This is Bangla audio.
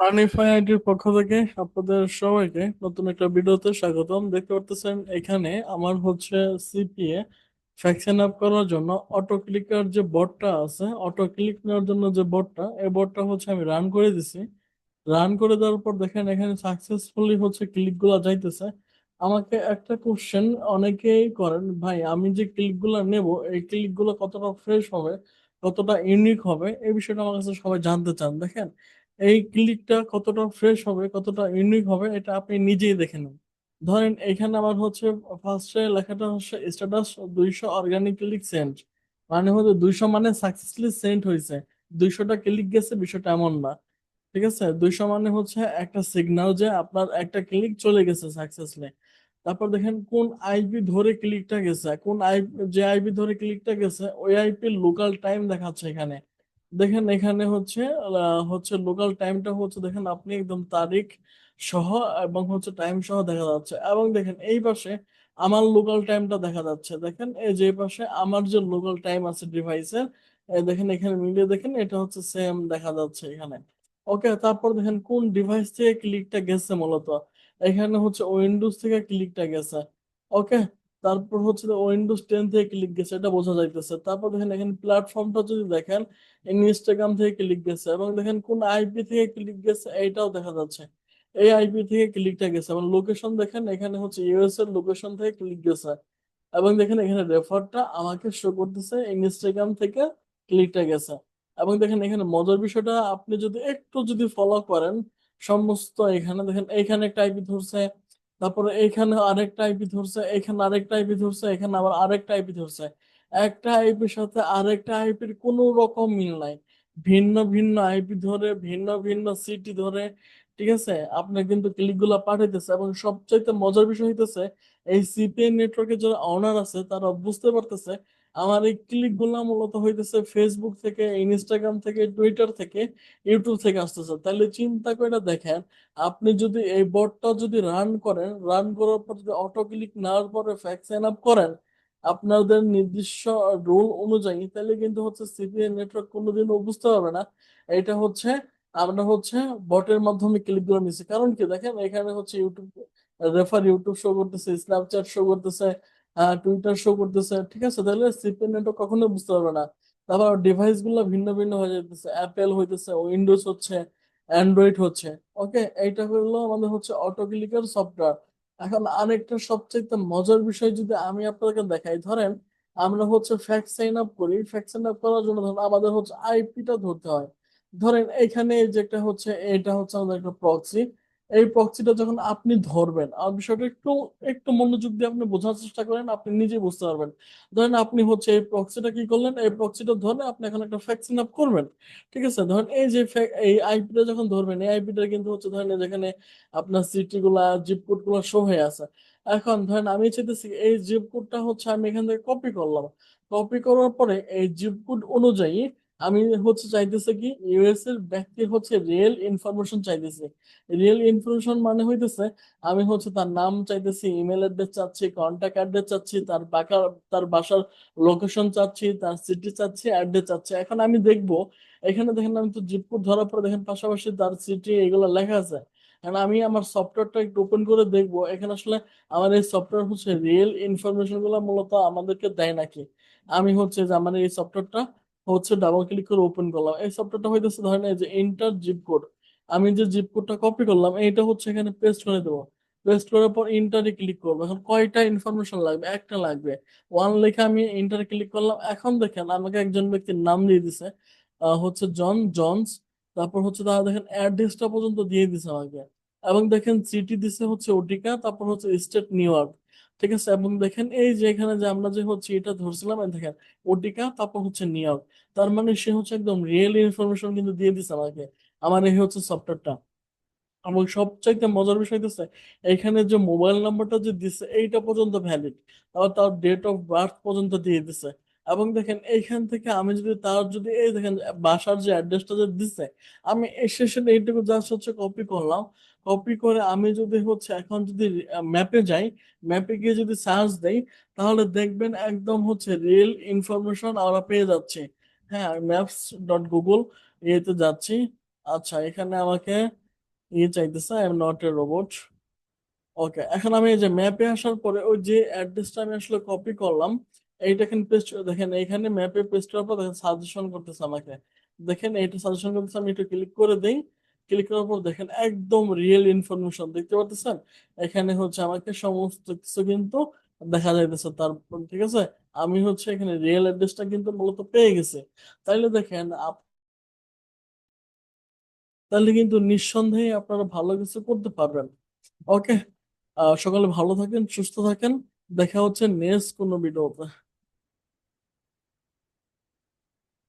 আনিফাই আইডির পক্ষ থেকে আপনাদের সবাইকে নতুন একটা ভিডিওতে স্বাগতম। দেখতে পারতেছেন এখানে আমার হচ্ছে সিপিএ ফ্যাকশন আপ করার জন্য অটো ক্লিকার যে বটটা আছে অটো ক্লিক নেওয়ার জন্য যে বটটা এই বটটা হচ্ছে আমি রান করে দিছি। রান করে দেওয়ার পর দেখেন এখানে সাকসেসফুলি হচ্ছে ক্লিকগুলা যাইতেছে। আমাকে একটা কোশ্চেন অনেকেই করেন, ভাই, আমি যে ক্লিকগুলা নেব, এই ক্লিকগুলো কতটা ফ্রেশ হবে, কতটা ইউনিক হবে? এই বিষয়টা আমার কাছে সবাই জানতে চান। দেখেন এই ক্লিকটা কতটা ফ্রেশ হবে, কতটা ইউনিক হবে, এটা আপনি নিজেই দেখে নেন। ধরেন, এখানে আমার হচ্ছে ফার্স্টে লেখাটা হচ্ছে স্ট্যাটাস দুইশো অর্গানিক ক্লিক সেন্ট মানে হচ্ছে দুইশো মানে সাকসেসফুলি সেন্ট হয়েছে। দুইশোটা ক্লিক গেছে বিষয়টা এমন না, ঠিক আছে? দুইশো মানে হচ্ছে একটা সিগন্যাল যে আপনার একটা ক্লিক চলে গেছে সাকসেসফুলি তারপর দেখেন, কোন আইপি ধরে ক্লিকটা গেছে, কোন আইপি যে আইপি ধরে ক্লিকটা গেছে, ওই আইপি লোকাল টাইম দেখাচ্ছে এখানে। দেখেন এখানে হচ্ছে হচ্ছে লোকাল টাইমটা হচ্ছে দেখেন আপনি একদম তারিখ সহ এবং হচ্ছে টাইম সহ দেখা যাচ্ছে। এবং দেখেন এই পাশে আমার লোকাল টাইমটা দেখা যাচ্ছে। দেখেন এই যে পাশে আমার যে লোকাল টাইম আছে ডিভাইসের দেখেন এখানে মিলিয়ে দেখেন এটা হচ্ছে সেম দেখা যাচ্ছে এখানে। ওকে তারপর দেখেন কোন ডিভাইস থেকে ক্লিকটা গেছে মূলত? এখানে হচ্ছে উইন্ডোজ থেকে ক্লিকটা গেছে। ওকে তারপর হচ্ছে উইন্ডোজ টেন থেকে ক্লিক গেছে, এটা বোঝা যাইতেছে। তারপর দেখেন এখানে প্ল্যাটফর্মটা যদি দেখেন ইনস্টাগ্রাম থেকে ক্লিক গেছে এবং দেখেন কোন আইপি থেকে ক্লিক গেছে, এইটাও দেখা যাচ্ছে। এই আইপি থেকে ক্লিকটা গেছে এবং লোকেশন দেখেন, এখানে হচ্ছে ইউএস এর লোকেশন থেকে ক্লিক গেছে। এবং দেখেন এখানে রেফারটা আমাকে শো করতেছে ইনস্টাগ্রাম থেকে ক্লিকটা গেছে। এবং দেখেন এখানে মজার বিষয়টা, আপনি যদি একটু যদি ফলো করেন, সমস্ত এখানে দেখেন এইখানে একটা আইপি ধরছে তারপরে এখানে আরেকটা আইপি ধরছে এখানে আরেকটা আইপি ধরছে এখানে আবার আরেকটা আইপি ধরছে। একটা আইপির সাথে আরেকটা আইপির কোনো রকম মিল নাই। ভিন্ন ভিন্ন আইপি ধরে, ভিন্ন ভিন্ন সিটি ধরে ঠিক আছে? আপনার কিন্তু ক্লিকগুলা পাঠাইতেছে এবং সবচাইতে মজার বিষয় হইতেছে, এই সিপিএন নেটওয়ার্কের যারা অনার আছে, তারা বুঝতে পারতেছে আমার এই ক্লিকগুলা মূলত হইতেছে ফেসবুক থেকে ইনস্টাগ্রাম থেকে টুইটার থেকে ইউটিউব থেকে আসতেছে। তাহলে চিন্তা করে দেখেন, আপনি যদি এই বটটা যদি রান করেন রান করার পর যদি অটো ক্লিক নেওয়ার পরে ফ্যাক্ট সাইন আপ করেন, আপনাদের নির্দিষ্ট রুল অনুযায়ী, তাহলে কিন্তু হচ্ছে সিপিএন নেটওয়ার্ক কোনোদিনও বুঝতে পারবে না। এটা হচ্ছে আমরা হচ্ছে বটের মাধ্যমে করে নিচ্ছি কারণ কি দেখেন, এখানে হচ্ছে ইউটিউব রেফার ইউটিউব শো করতেছে স্ন্যাপচ্যাট শো করতেছে টুইটার শো করতেছে, ঠিক আছে? তাহলে সিপিএন নেটওয়ার্ক কখনো বুঝতে পারবে না। তারপর ডিভাইসগুলো ভিন্ন ভিন্ন হয়ে যেতেছে অ্যাপেল হইতেছে উইন্ডোজ হচ্ছে অ্যান্ড্রয়েড হচ্ছে ওকে এইটা হলো আমাদের হচ্ছে অটো ক্লিকার সফটওয়্যার এখন আরেকটা সবচেয়ে মজার বিষয় যদি আমি আপনাদেরকে দেখাই, ধরেন আমরা হচ্ছে ফ্যাক্ট সাইন আপ করি। ফ্যাক্ট সাইন আপ করার জন্য ধরেন আমাদের হচ্ছে আইপিটা ধরতে হয়। ধরেন এখানে যে একটা হচ্ছে, এটা হচ্ছে আমাদের একটা প্রক্সি এই প্রক্সিটা যখন আপনি ধরবেন আর বিষয়টা একটু একটু মনোযোগ দিয়ে আপনি বোঝার চেষ্টা করেন, আপনি নিজে বুঝতে পারবেন। ধরেন আপনি হচ্ছে এই প্রক্সিটা কি করলেন? এই প্রক্সিটা ধরে আপনি এখন একটা ফ্যাক্ট সাইন আপ করবেন, ঠিক আছে? ধরেন এই যে এই আইপিটা যখন ধরবেন, এই আইপিটা কিন্তু হচ্ছে ধরেন যেখানে আপনার সিটি গুলা জিপ কোডগুলা শো হয়ে আছে। এখন ধরেন আমি চাইতেছি এই জিপ কোডটা হচ্ছে আমি এখান থেকে কপি করলাম। কপি করার পরে এই জিপ কোড অনুযায়ী আমি হচ্ছে চাইতেছে কি ইউএস এর ব্যক্তি হচ্ছে রিয়েল ইনফরমেশন চাইতেছে। রিয়েল ইনফরমেশন মানে হইতেছে, আমি হচ্ছে তার নাম চাইতেছি ইমেল অ্যাড্রেস চাচ্ছি কন্ট্যাক্ট অ্যাড্রেস চাচ্ছি, তার বাসা তার বাসার লোকেশন চাচ্ছি, তার সিটি চাচ্ছি অ্যাড্রেস চাচ্ছি। এখন আমি দেখব, এখানে দেখেন আমি তো জিপ কোড ধরার পরে দেখেন পাশাপাশি তার সিটি এগুলো লেখা আছে। এখন আমি আমার সফটওয়্যারটা একটু ওপেন করে দেখব, এখানে আসলে আমার এই সফটওয়্যার হচ্ছে রিয়েল ইনফরমেশনগুলো মূলত আমাদেরকে দেয় নাকি। আমি হচ্ছে যে আমার এই সফটওয়্যারটা হচ্ছে ডাবল ক্লিক করে ওপেন করলাম। এই সফটওয়্যারটা হইতেছে ধরেন এই যে এন্টার জিপ কোড আমি যে জিপ কোডটা কপি করলাম, এইটা হচ্ছে এখানে পেস্ট করে দেবো। পেস্ট করার পর ইন্টারে ক্লিক করব। এখন কয়টা ইনফরমেশন লাগবে? একটা লাগবে। ওয়ান লেখা আমি ইন্টারে ক্লিক করলাম। এখন দেখেন আমাকে একজন ব্যক্তির নাম দিয়ে দিছে হচ্ছে জন, জনস। তারপর হচ্ছে তারা দেখেন অ্যাড্রেসটা পর্যন্ত দিয়ে দিছে আমাকে। এবং দেখেন সিটি দিছে হচ্ছে ওটিকা তারপর হচ্ছে স্টেট নিউ ইয়র্ক ঠিক আছে এবং দেখেন, এই যে এখানে যে আমরা যে হচ্ছে এটা ধরছিলাম দেখেন, ওটিকা, তারপর হচ্ছে ইয়র্ক তার মানে সে হচ্ছে একদম রিয়েল ইনফরমেশন কিন্তু দিয়ে দিছে আমাকে, আমার এই হচ্ছে সফটওয়্যারটা এবং সবচাইতে মজার বিষয় হচ্ছে এখানে যে মোবাইল নাম্বারটা যে দিছে, এইটা পর্যন্ত ভ্যালিড আবার তার ডেট অফ বার্থ পর্যন্ত দিয়ে দিছে। এবং দেখেন, এইখান থেকে আমি যদি তার যদি এই দেখেন, বাসার যে অ্যাড্রেসটা যে দিছে, আমি শেষে এইটুকু জাস্ট হচ্ছে কপি করলাম। কপি করে আমি যদি হচ্ছে এখন যদি ম্যাপে যাই ম্যাপে গিয়ে যদি সার্চ দেই, তাহলে দেখবেন একদম হচ্ছে রিয়েল ইনফরমেশন আমরা পেয়ে যাচ্ছি। হ্যাঁ ম্যাপস ডট গুগল ইয়েতে যাচ্ছি। আচ্ছা এখানে আমাকে ইয়ে চাইতেছে I am not a robot okay এখন আমি এই যে ম্যাপে আসার পরে ওই যে অ্যাড্রেসটা আমি আসলে কপি করলাম, এইটা এখানে পেস্ট দেখেন এখানে ম্যাপে পেস্ট করার পর সাজেশন করতেছে আমাকে। দেখেন এইটা সাজেশন করতেছে, আমি একটু ক্লিক করে দেই। ক্লিক করার পর দেখেন একদম রিয়েল ইনফরমেশন দেখতে পারতেছেন? এখানে হচ্ছে আমাকে সমস্ত কিছু কিন্তু দেখা যাইতেছে। তারপর ঠিক আছে? আমি হচ্ছে এখানে রিয়েল অ্যাড্রেসটা কিন্তু মূলত পেয়ে গেছি। তাইলে দেখেন তাহলে কিন্তু নিঃসন্দেহে আপনারা ভালো কিছু করতে পারবেন। ওকে সকালে ভালো থাকেন, সুস্থ থাকেন। দেখা হচ্ছে নেক্সট কোনো ভিডিওতে